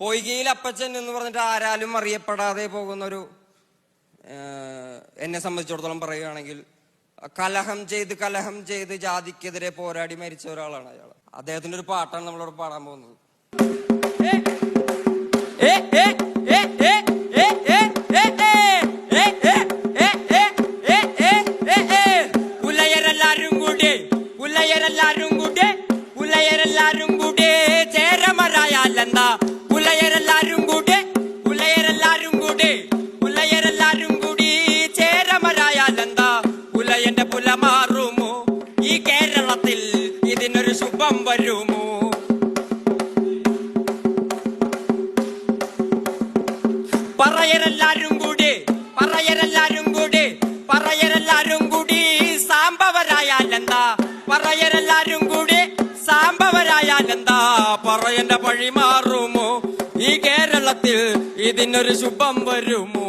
പൊയ്കയിൽ അപ്പച്ചൻ എന്ന് പറഞ്ഞിട്ട് ആരാലും അറിയപ്പെടാതെ പോകുന്ന ഒരു എന്നെ സംബന്ധിച്ചിടത്തോളം പറയുകയാണെങ്കിൽ കലഹം ചെയ്ത് കലഹം ചെയ്ത് ജാതിക്കെതിരെ പോരാടി മരിച്ച ഒരാളാണ് അയാൾ അദ്ദേഹത്തിന്റെ ഒരു പാട്ടാണ് നമ്മളോട് പാടാൻ പോകുന്നത് പുലയരെല്ലാരും കൂടെ പുലയരെല്ലാരും കൂടി പുലയന്റെ പുല മാറുമോ? ഈ കേരളത്തിൽ ഇതിനൊരു ശുഭം വരുമോ? പറയരെല്ലാരും കൂടി പറയരെല്ലാരും കൂടി പറയരെല്ലാരും കൂടി സാമ്പവരായാലെന്താ പറയരെല്ലാരും കൂടി സാമ്പവരായാലെന്താ പറയന്റെ പഴി മാറുമോ? ഈ കേരളത്തിൽ ഇതിനൊരു ശുഭം വരുമോ?